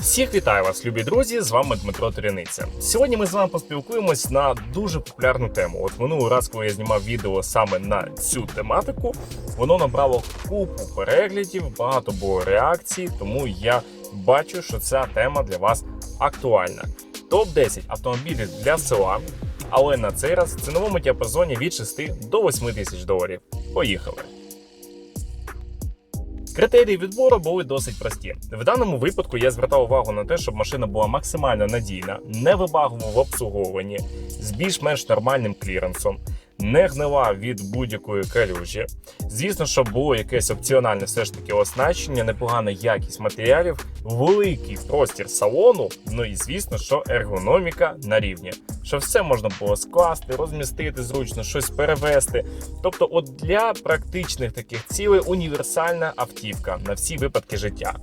Всіх вітаю вас, любі друзі! З вами Дмитро Теряниця. Сьогодні ми з вами поспілкуємось на дуже популярну тему. От минулий раз, коли я знімав відео саме на цю тематику, воно набрало купу переглядів, багато було реакцій, тому я бачу, що ця тема для вас актуальна. Топ 10 автомобілів для села, але на цей раз в ціновому діапазоні від 6 до 8 тисяч доларів. Поїхали! Критерії відбору були досить прості. В даному випадку я звертав увагу на те, щоб машина була максимально надійна, не вибагова в обслуговуванні, з більш-менш нормальним кліренсом, не гнила від будь-якої калюжі. Звісно, щоб було якесь опціональне все ж таки оснащення, непогана якість матеріалів, великий простір салону. Ну і звісно, що ергономіка на рівні. Що все можна було скласти, розмістити зручно, щось перевести. Тобто, от для практичних таких цілей універсальна автівка на всі випадки життя.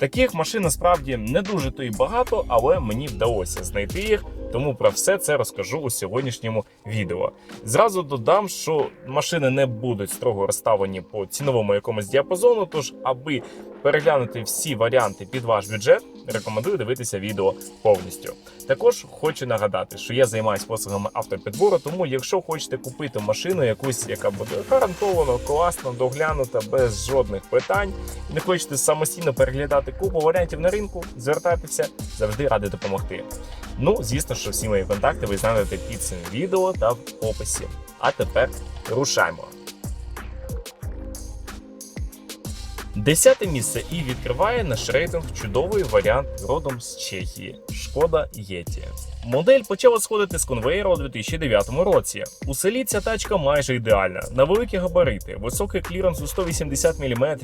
Таких машин насправді не дуже то й багато, але мені вдалося знайти їх. Тому про все це розкажу у сьогоднішньому відео. Зразу додам, що машини не будуть строго розставлені по ціновому якомусь діапазону. Тож, аби переглянути всі варіанти під ваш бюджет, рекомендую дивитися відео повністю. Також хочу нагадати, що я займаюся послугами автопідбору, тому якщо хочете купити машину, якусь, яка буде гарантовано, класно, доглянута, без жодних питань, і не хочете самостійно переглядати купу варіантів на ринку, звертайтеся, завжди радий допомогти. Ну, звісно, що всі мої контакти ви знайдете під цим відео та в описі. А тепер рушаймо. Десяте місце і відкриває наш рейтинг чудовий варіант родом з Чехії Шкода Єті. Модель почала сходити з конвейера у 2009 році. У селі ця тачка майже ідеальна. На великі габарити, високий кліренс у 180 мм,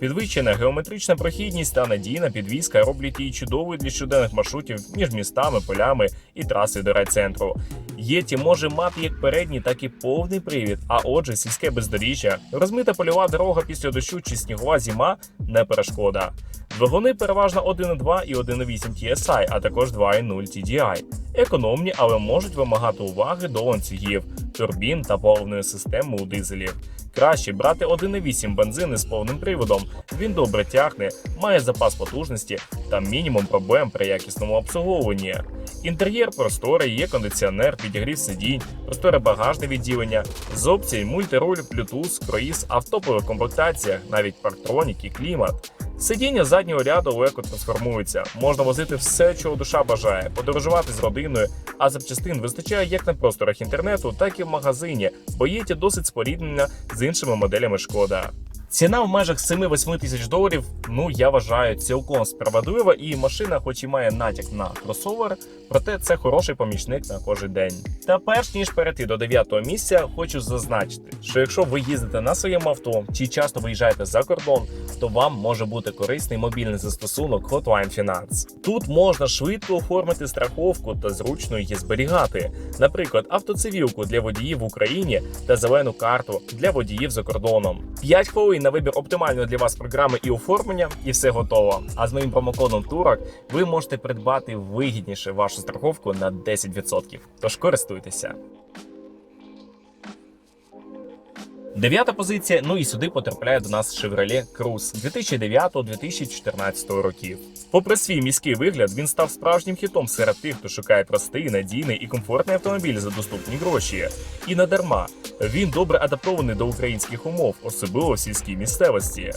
підвищена геометрична прохідність та надійна підвізка роблять її чудовою для щоденних маршрутів між містами, полями і трасою до райцентру. Єті може мати як передній, так і повний привід, а отже, сільське бездоріжжя, розмита польова дорога після дощу чи снігова зима не перешкода. Двигуни переважно 1.2 і 1.8 TSI, а також 2.0 TDI. Економні, але можуть вимагати уваги до ланцюгів, турбін та паливної системи у дизелі. Краще брати 1.8 бензин із повним приводом. Він добре тягне, має запас потужності та мінімум проблем при якісному обслуговуванні. Інтер'єр просторий, є кондиціонер, підігрів сидінь, просторе багажне відділення, з опцій мультируль, Bluetooth, круїз, а в топових комплектаціях навіть парктронік і клімат. Сидіння заднього ряду легко трансформується, Можна возити все, чого душа бажає, подорожувати з родиною, а запчастин вистачає як на просторах інтернету, так і в магазині, бо є ті досить споріднена з іншими моделями шкода. Ціна в межах 7-8 тисяч доларів, ну я вважаю цілком справедлива, і машина, хоч і має натяк на кросовер, проте це хороший помічник на кожен день. Та перш ніж перейти до 9-го місця, хочу зазначити, що якщо ви їздите на своєму авто чи часто виїжджаєте за кордон, то вам може бути корисний мобільний застосунок Hotline Finance. Тут можна швидко оформити страховку та зручно її зберігати, наприклад, автоцивілку для водіїв в Україні та зелену карту для водіїв за кордоном. 5 хвилин на вибір оптимальної для вас програми і оформлення, і все готово. А з моїм промокодом Турок ви можете придбати вигідніше вашу страховку на 10%. Тож користуйтеся. Дев'ята позиція. Ну і сюди потрапляє до нас Chevrolet Cruze 2009-2014 років. Попри свій міський вигляд, він став справжнім хітом серед тих, хто шукає простий, надійний і комфортний автомобіль за доступні гроші. І не дарма. Він добре адаптований до українських умов, особливо в сільській місцевості.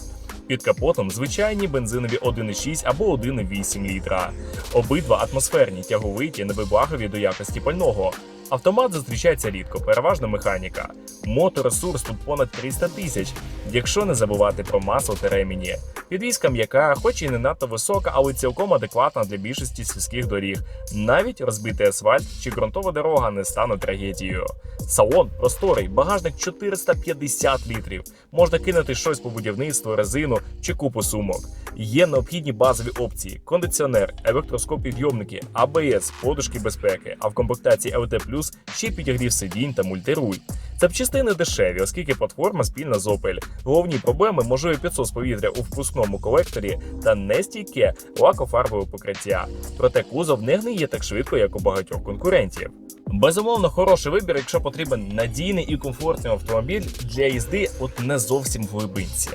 Під капотом звичайні бензинові 1,6 або 1,8 літра. Обидва атмосферні, тяговиті, невибагові до якості пального. Автомат зустрічається рідко, переважно механіка. Моторесурс тут понад 300 тисяч, якщо не забувати про масло та ремені. Підвізка м'яка, хоч і не надто висока, але цілком адекватна для більшості сільських доріг. Навіть розбитий асфальт чи ґрунтова дорога не стануть трагедією. Салон просторий, багажник 450 літрів. Можна кинути щось по будівництву, резину чи купу сумок. Є необхідні базові опції: кондиціонер, електроскоп підйомники, АБС, подушки безпеки, а в комплектації LT+, ще підігрів сидінь та мультируль. Запчастини дешеві, оскільки платформа спільна з Opel. Головні проблеми можливий підсос повітря у впускному колекторі та нестійке лакофарбове покриття. Проте кузов не гниє так швидко, як у багатьох конкурентів. Безумовно, хороший вибір, якщо потрібен надійний і комфортний автомобіль для їзди, от не зовсім в глибинці.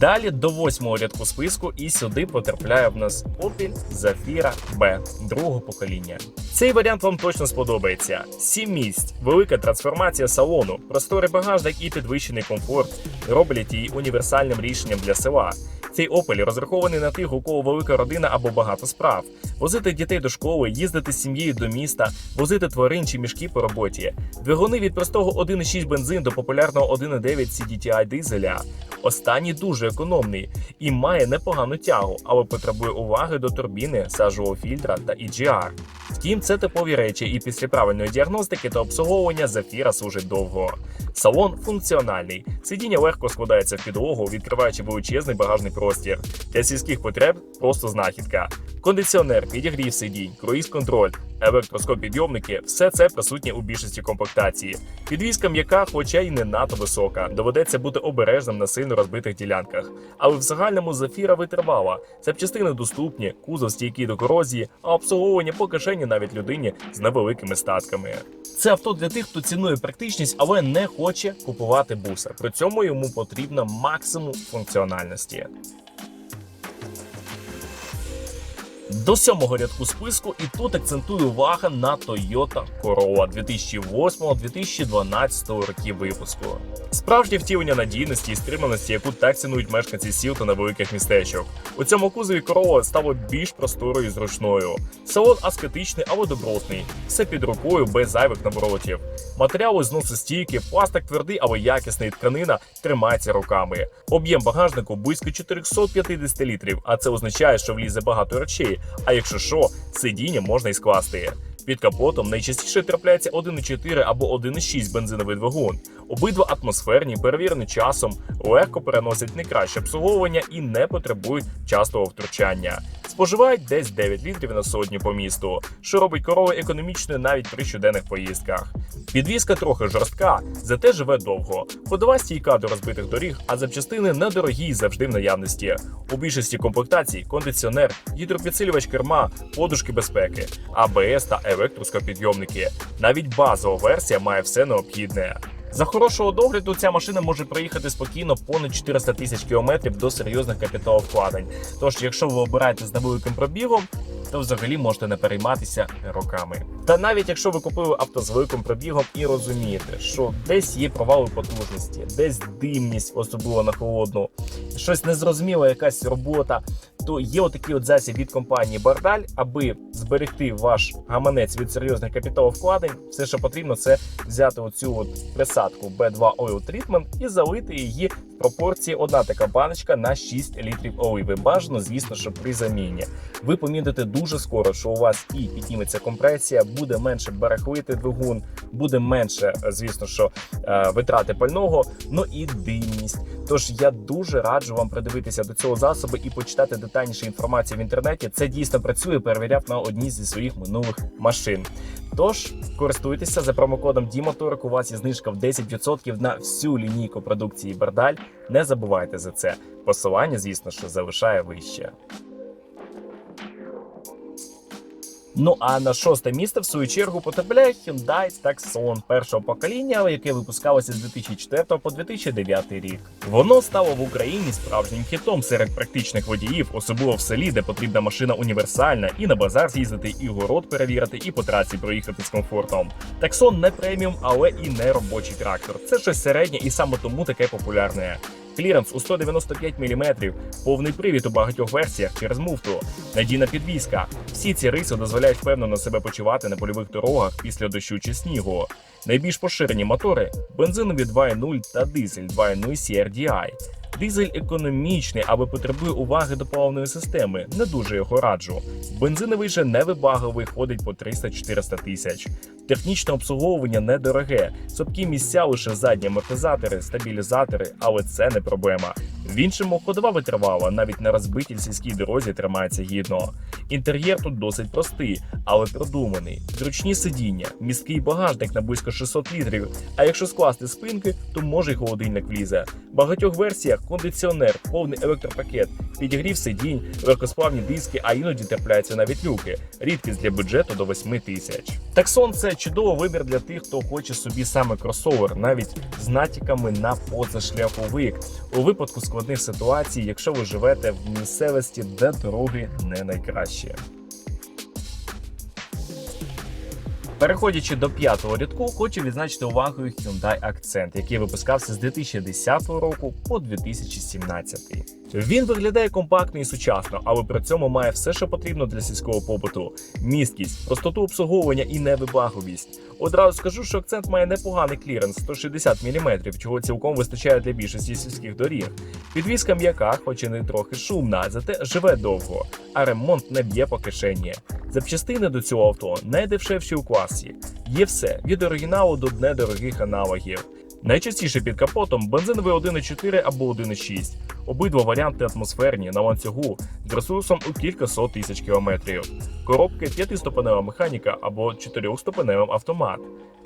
Далі до восьмого рядку списку, і сюди потрапляє в нас Opel Zafira B другого покоління. Цей варіант вам точно сподобається. Сім місць, велика трансформація салону, просторий багажник і підвищений комфорт роблять її універсальним рішенням для села. Цей Opel розрахований на тих, у кого велика родина або багато справ. Возити дітей до школи, їздити з сім'єю до міста, возити тварин чи мішки по роботі. Двигуни від простого 1,6 бензин до популярного 1,9 CDTI дизеля. Останній дуже економний і має непогану тягу, але потребує уваги до турбіни, сажового фільтра та EGR. Втім, це типові речі, і після правильної діагностики та обслуговування Зафіра служить довго. Салон функціональний. Сидіння легко складається в підлогу, відкриваючи величезний багажний простір. Для сільських потреб просто знахідка. Кондиціонер, підігрів сидінь, круїз-контроль, електроскоп-підйомники все це присутнє у більшості комплектації. Підвізка м'яка, хоча й не надто висока. Доведеться бути обережним на сильно розбитих ділянках. Але в загальному зафіра витривала. Запчастини доступні, кузов стійкий до корозії, а обслуговування по кишені навіть людині з невеликими статками. Це авто для тих, хто цінує практичність, але не хоче купувати буса. При цьому йому потрібно максимум функціональності. До сьомого рядку списку, і тут акцентую увага на Toyota Corolla 2008-2012 років випуску. Справжнє втілення надійності і стриманості, яку так цінують мешканці сіл та невеликих містечок. У цьому кузові Corolla стало більш просторою і зручною. Салон аскетичний або добротний, все під рукою без зайвих наворотів. Матеріали зносостійкі, пластик твердий або якісний тканина тримається руками. Об'єм багажнику близько 450 літрів, а це означає, що влізе багато речей. А якщо що, сидіння можна і скласти. Під капотом найчастіше трапляється 1,4 або 1,6 бензиновий двигун. Обидва атмосферні, перевірені часом, легко переносять найкраще обслуговування і не потребують частого втручання. Споживають десь 9 літрів на сотню по місту, що робить корови економічною навіть при щоденних поїздках. Підвізка трохи жорстка, зате живе довго. Ходова стійка до розбитих доріг, а запчастини недорогі і завжди в наявності. У більшості комплектацій кондиціонер, гідропідсилювач керма, подушки безпеки, АБС та електроскопідйомники. Навіть базова версія має все необхідне. За хорошого догляду ця машина може проїхати спокійно понад 400 тисяч кілометрів до серйозних капіталовкладень. Тож, якщо ви обираєте з невеликим пробігом, то взагалі можете не перейматися роками. Та навіть якщо ви купили авто з великим пробігом і розумієте, що десь є провали потужності, десь димність, особливо на холодну, щось незрозуміле, якась робота. То є отакий от засіб від компанії Бардаль, аби зберегти ваш гаманець від серйозних капіталовкладень. Все, що потрібно, це взяти оцю от присадку B2 Oil Treatment і залити її пропорції одна така баночка на 6 літрів оливи. Бажано, звісно, що при заміні. Ви помітите дуже скоро, що у вас і підніметься компресія, буде менше барахлити двигун, буде менше, звісно, що е, витрати пального, ну і димність. Тож я дуже раджу вам придивитися до цього засобу і почитати детальніше інформацію в інтернеті. Це дійсно працює. Перевіряв на одній зі своїх минулих машин. Тож користуйтеся за промокодом Дімоторик. У вас є знижка в 10% на всю лінійку продукції Бардаль. Не забувайте за це. Посилання, звісно, що залишає вище. Ну а на шосте місце, в свою чергу, потрапляє Hyundai Tucson першого покоління, яке випускалося з 2004 по 2009 рік. Воно стало в Україні справжнім хітом серед практичних водіїв, особливо в селі, де потрібна машина універсальна, і на базар з'їздити, і город перевірити, і по трасі проїхати з комфортом. Таксон не преміум, але і не робочий трактор. Це щось середнє, і саме тому таке популярне. Кліренс у 195 мм, повний привід у багатьох версіях через муфту, надійна підвізка. Всі ці риси дозволяють впевнено себе почувати на польових дорогах після дощу чи снігу. Найбільш поширені мотори бензинові 2.0 та дизель 2.0 CRDI. Дизель економічний, але потребує уваги до паливної системи. Не дуже його раджу. Бензиновий же невибагливий ходить по 300-400 тисяч. Технічне обслуговування недороге. Сопкі місця лише задні амортизатори, стабілізатори, але це не проблема. В іншому ходова витривала, навіть на розбитій сільській дорозі тримається гідно. Інтер'єр тут досить простий, але продуманий. Зручні сидіння, міський багажник на близько 600 літрів. А якщо скласти спинки, то може й холодильник влізе. В багатьох версіях кондиціонер, повний електропакет, підігрів сидінь, легкосплавні диски, а іноді трапляються навіть люки. Рідкість для бюджету до 8 тисяч. Таксон це чудовий вибір для тих, хто хоче собі саме кросовер, навіть з натяками на позашляховик. У випадку з складних ситуацій, якщо ви живете в місцевості, де дороги не найкращі. Переходячи до п'ятого рядку, хочу відзначити увагою Hyundai Accent, який випускався з 2010 року по 2017. Він виглядає компактно і сучасно, але при цьому має все, що потрібно для сільського побуту: місткість, простоту обслуговування і невибагливість. Одразу скажу, що акцент має непоганий кліренс 160 мм, чого цілком вистачає для більшості сільських доріг. Підвізка м'яка, хоч і не трохи шумна, зате живе довго, а ремонт не б'є по кишені. Запчастини до цього авто найдешевші у класі. Є все від оригіналу до недорогих аналогів. Найчастіше під капотом бензиновий 1.4 або 1.6. Обидва варіанти атмосферні на ланцюгу з ресурсом у кілька сот тисяч кілометрів. Коробки п'ятиступенева механіка або чотирьохступеневим автомат.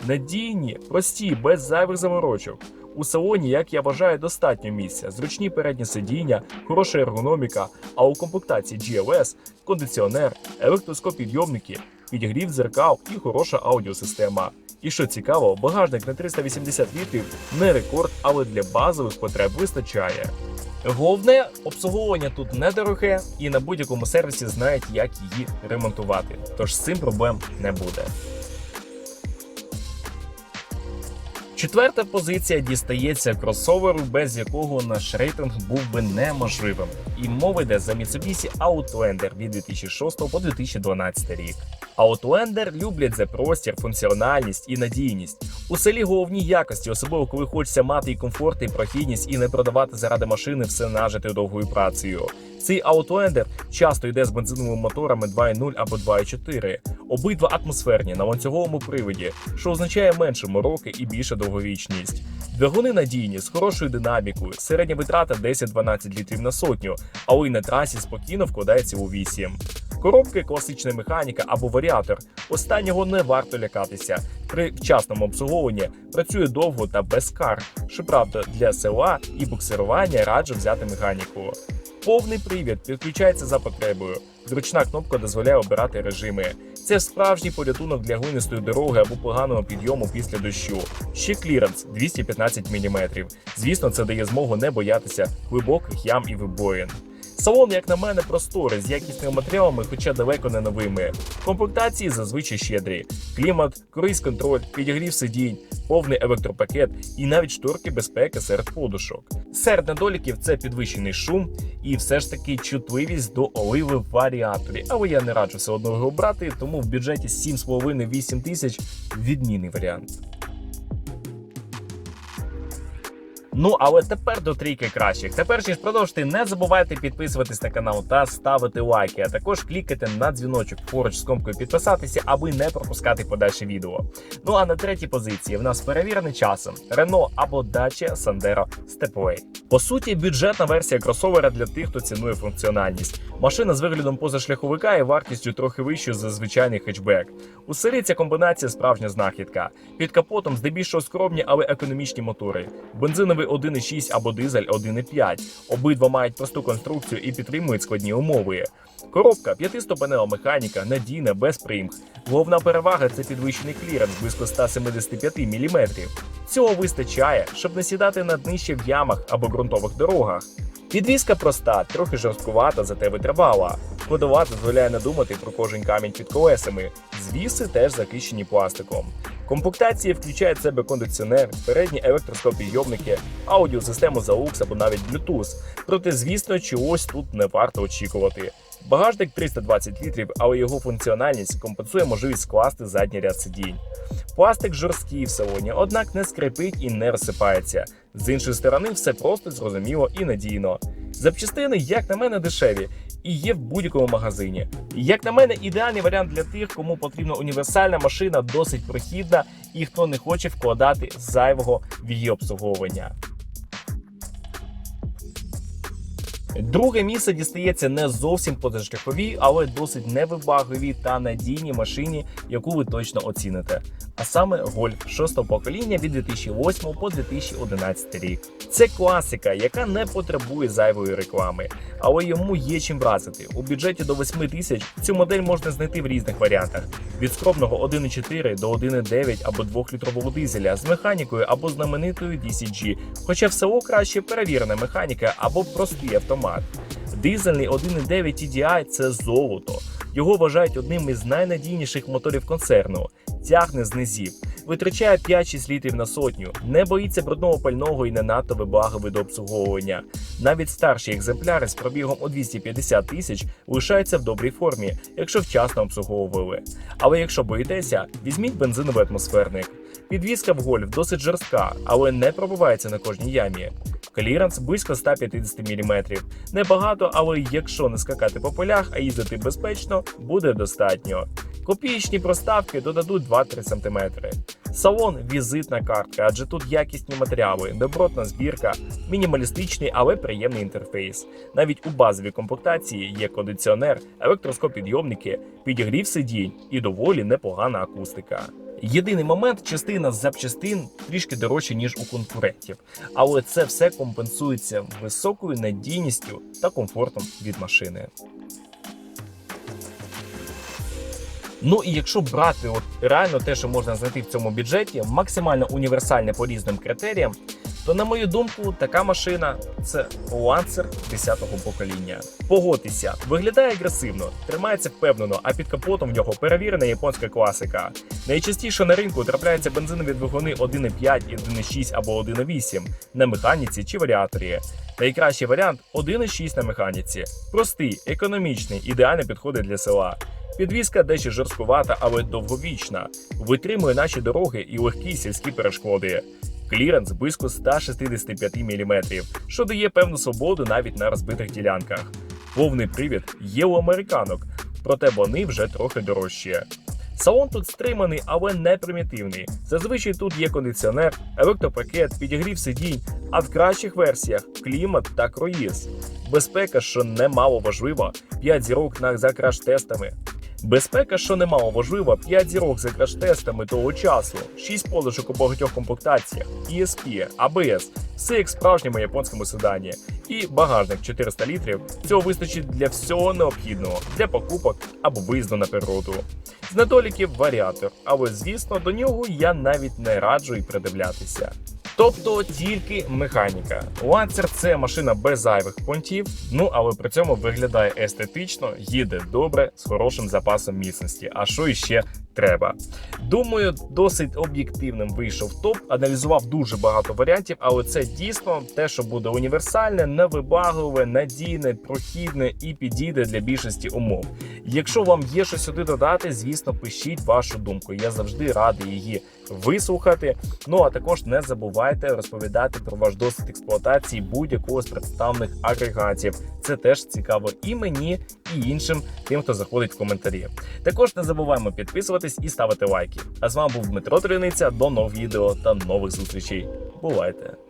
Надійні, прості, без зайвих заморочок. У салоні, як я вважаю, достатньо місця, зручні передні сидіння, хороша ергономіка, а у комплектації GLS – кондиціонер, електроскопідйомники, підігрів дзеркал і хороша аудіосистема. І що цікаво, багажник на 380 літрів не рекорд, але для базових потреб вистачає. Головне, обслуговування тут недороге, і на будь-якому сервісі знають, як її ремонтувати. Тож з цим проблем не буде. Четверта позиція дістається кросоверу, без якого наш рейтинг був би неможливим. І мова йде за Mitsubishi Outlander від 2006 по 2012 рік. Outlander люблять за простір, функціональність і надійність. У селі головні якості, особливо коли хочеться мати і комфорт, і прохідність, і не продавати заради машини все нажити довгою працею. Цей Outlander часто йде з бензиновими моторами 2.0 або 2.4. Обидва атмосферні на ланцюговому приводі, що означає менше мороки і більша довговічність. Двигуни надійні з хорошою динамікою, середня витрата 10-12 літрів на сотню, а й на трасі спокійно вкладається у 8. Коробки класична механіка або варіатор. Останнього не варто лякатися. При вчасному обслуговуванні працює довго та без кар. Щоправда, для села і буксирування раджу взяти механіку. Повний привід підключається за потребою. Зручна кнопка дозволяє обирати режими. Це справжній порятунок для глинистої дороги або поганого підйому після дощу. Ще кліренс 215 мм. Звісно, це дає змогу не боятися глибоких ям і вибоїн. Салон, як на мене, просторий з якісними матеріалами, хоча далеко не новими. Комплектації зазвичай щедрі: клімат, круїз контроль, підігрів сидінь, повний електропакет і навіть шторки безпеки серед подушок. Серед недоліків це підвищений шум і все ж таки чутливість до оливи в варіаторі. Але я не раджу все одно його брати, тому в бюджеті 7,5-8 тисяч відмінний варіант. Ну, але тепер до трійки кращих. Тепер ніж продовжити, не забувайте підписуватись на канал та ставити лайки, а також клікайте на дзвіночок поруч з кнопкою підписатися, аби не пропускати подальше відео. Ну а на третій позиції в нас перевірений часом Рено або Дача Сандеро Stepway. По суті, бюджетна версія кросовера для тих, хто цінує функціональність. Машина з виглядом позашляховика і вартістю трохи вищою за звичайний хетчбек. У селі ця комбінація справжня знахідка. Під капотом здебільшого скромні, але економічні мотори. Бензиновий 1,6 або дизель 1,5. Обидва мають просту конструкцію і підтримують складні умови. Коробка п'ятиступенева механіка, надійна, без примх. Головна перевага це підвищений кліренс близько 175 мм. Цього вистачає, щоб не сідати на днище в ямах або ґрунтових дорогах. Підвізка проста, трохи жорсткувата, зате витривала. Ходова дозволяє не думати про кожен камінь під колесами. Звіси теж захищені пластиком. Комплектації включають в себе кондиціонер, передні електроскопійомники, аудіосистему AUX або навіть Bluetooth. Проте, звісно, чогось тут не варто очікувати. Багажник 320 літрів, але його функціональність компенсує можливість скласти задній ряд сидінь. Пластик жорсткий в салоні, однак не скрипить і не розсипається. З іншої сторони, все просто зрозуміло і надійно. Запчастини, як на мене, дешеві і є в будь-якому магазині. Як на мене, ідеальний варіант для тих, кому потрібна універсальна машина, досить прохідна і хто не хоче вкладати зайвого в її обслуговування. Друге місце дістається не зовсім позашляховій, але досить невибагливій та надійній машині, яку ви точно оціните. А саме Golf 6 покоління від 2008 по 2011 рік. Це класика, яка не потребує зайвої реклами, але йому є чим вразити. У бюджеті до 8 тисяч цю модель можна знайти в різних варіантах: від скромного 1.4 до 1.9 або 2-літрового дизеля з механікою або знаменитою DCG. Хоча в село краще перевірена механіка або простий автомат. Дизельний 1.9 TDI – це золото. Його вважають одним із найнадійніших моторів концерну. Тягне з низів, витрачає 5-6 літрів на сотню, не боїться брудного пального і не надто вибагливий до обслуговування. Навіть старші екземпляри з пробігом у 250 тисяч лишаються в добрій формі, якщо вчасно обслуговували. Але якщо боїтеся, візьміть бензиновий атмосферник. Підвізка в гольф досить жорстка, але не пробивається на кожній ямі. Кліренс близько 150 мм. Небагато, але якщо не скакати по полях, а їздити безпечно, буде достатньо. Копієчні проставки додадуть 2-3 см. Салон візитна картка, адже тут якісні матеріали, добротна збірка, мінімалістичний, але приємний інтерфейс. Навіть у базовій комплектації є кондиціонер, електроскопідйомники, підігрів сидінь і доволі непогана акустика. Єдиний момент частина з запчастин трішки дорожче, ніж у конкурентів, але це все компенсується високою надійністю та комфортом від машини. Ну і якщо брати от реально те, що можна знайти в цьому бюджеті, максимально універсальне по різним критеріям, то на мою думку, така машина це Lancer 10-го покоління. Погодьтеся, виглядає агресивно, тримається впевнено, а під капотом в нього перевірена японська класика. Найчастіше на ринку трапляються бензинові двигуни 1.5, 1.6 або 1.8 на механіці чи варіаторі. Найкращий варіант 1.6 на механіці. Простий, економічний, ідеально підходить для села. Підвізка дещо жорсткувата, але довговічна. Витримує наші дороги і легкі сільські перешкоди. Кліренс близько 165 мм, що дає певну свободу навіть на розбитих ділянках. Повний привід є у американок, проте вони вже трохи дорожчі. Салон тут стриманий, але не примітивний. Зазвичай тут є кондиціонер, електропакет, підігрів сидінь, а в кращих версіях клімат та круїз. Безпека, що немало важливо, 5 зірок на за краш-тестами. Безпека, що немало важлива, 5 зірок за краш-тестами того часу, 6 подушок у багатьох комплектаціях, ESP, ABS, все як в справжньому японському седані. І багажник 400 літрів. Цього вистачить для всього необхідного для покупок або виїзду на природу. З недоліків варіатор, але звісно до нього я навіть не раджу і придивлятися. Тобто тільки механіка. Ланцер це машина без зайвих понтів, ну але при цьому виглядає естетично, їде добре з хорошим запасом міцності. А що іще треба? Думаю, досить об'єктивним вийшов топ, аналізував дуже багато варіантів, але це дійсно те, що буде універсальне, невибагливе, надійне, прохідне і підійде для більшості умов. Якщо вам є щось сюди додати, звісно, пишіть вашу думку. Я завжди радий її вислухати. Ну а також не забувайте розповідати про ваш досвід експлуатації будь-якого з представлених агрегатів. Це теж цікаво і мені, і іншим, тим, хто заходить в коментарі. Також не забуваємо підписуватись і ставити лайки. А з вами був Дмитро Триниця. До нових відео та нових зустрічей. Бувайте!